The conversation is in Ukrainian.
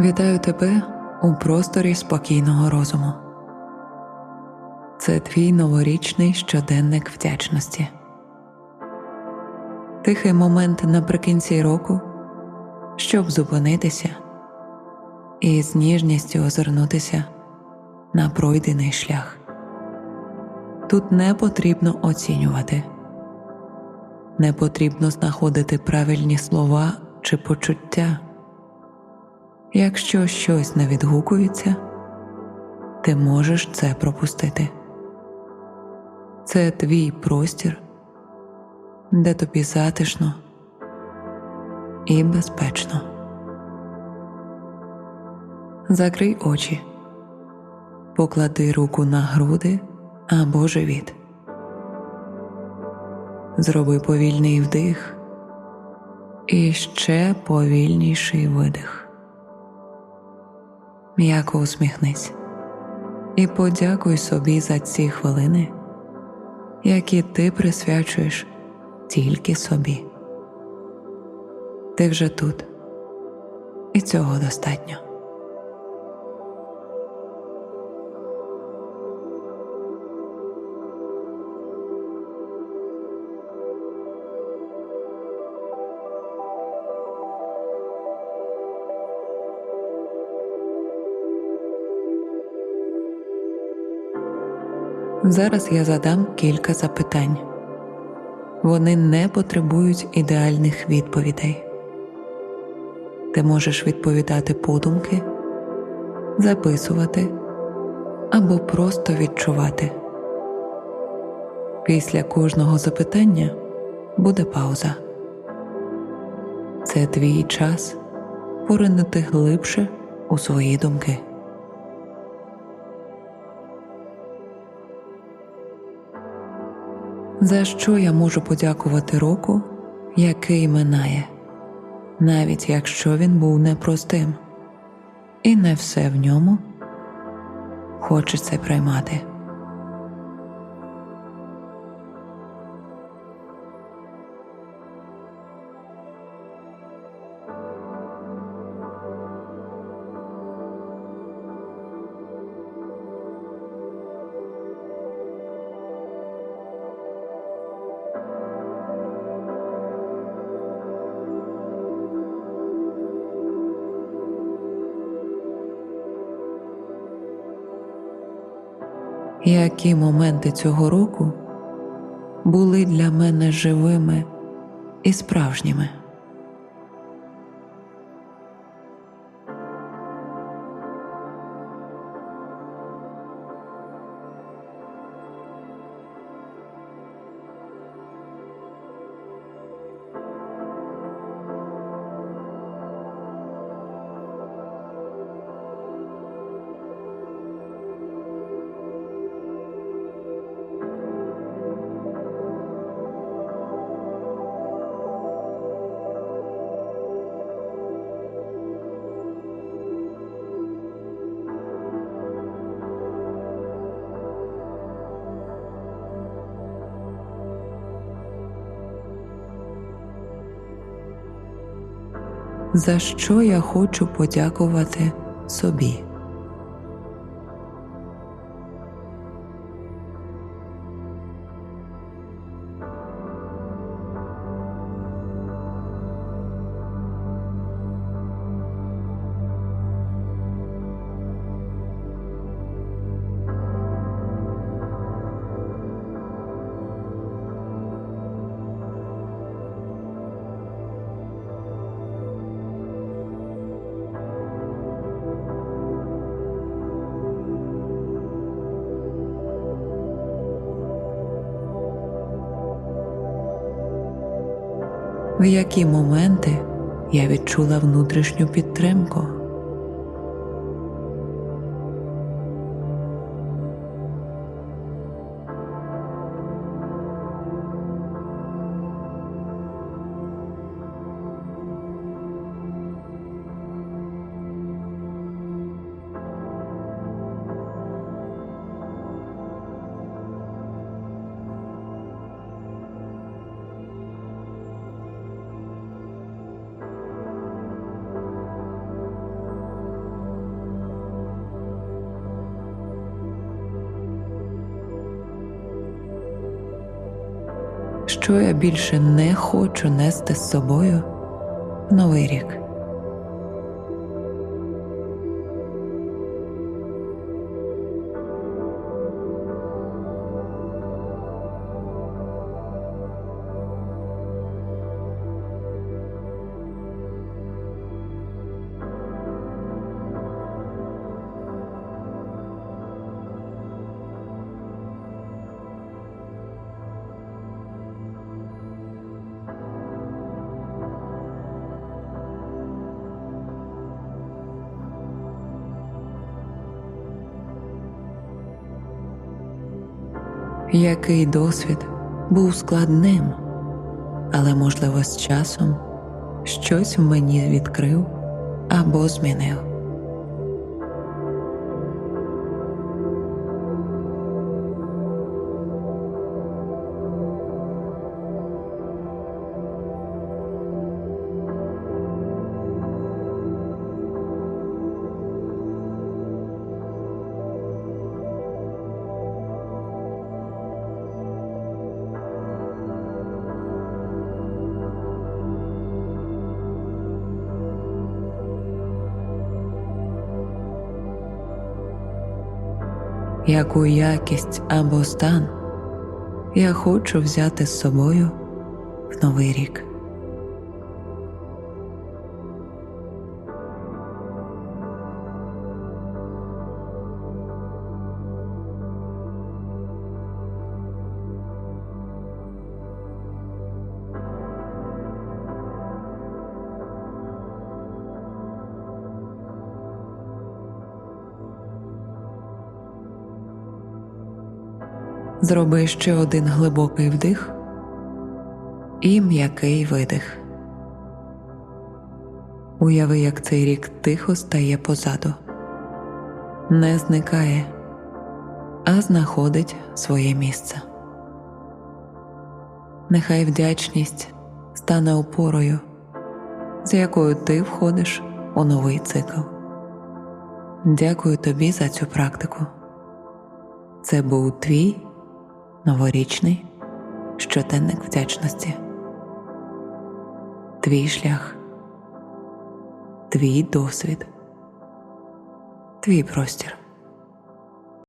Вітаю тебе у просторі спокійного розуму. Це твій новорічний щоденник вдячності. Тихий момент наприкінці року, щоб зупинитися і з ніжністю озирнутися на пройдений шлях. Тут не потрібно оцінювати, не потрібно знаходити правильні слова чи почуття. Якщо щось не відгукується, ти можеш це пропустити. Це твій простір, де тобі затишно і безпечно. Закрий очі, поклади руку на груди або живіт. Зроби повільний вдих і ще повільніший видих м'яко усміхнись і подякуй собі за ці хвилини, які ти присвячуєш тільки собі. Ти вже тут, і цього достатньо. Зараз я задам кілька запитань. Вони не потребують ідеальних відповідей. Ти можеш відповідати подумки, записувати або просто відчувати. Після кожного запитання буде пауза. Це твій час поринути глибше у свої думки. За що я можу подякувати року, який минає, навіть якщо він був непростим, і не все в ньому хочеться приймати. Які моменти цього року були для мене живими і справжніми. За що я хочу подякувати собі. В які моменти я відчула внутрішню підтримку. Що я більше не хочу нести з собою в новий рік. Який досвід був складним, але, можливо, з часом щось в мені відкрив або змінив. Яку якість або стан я хочу взяти з собою в новий рік. Зроби ще один глибокий вдих і м'який видих. Уяви, як цей рік тихо стає позаду, не зникає, а знаходить своє місце. Нехай вдячність стане опорою, з якою ти входиш у новий цикл. Дякую тобі за цю практику. Це був твій новорічний щоденник вдячності. Твій шлях, твій досвід, твій простір.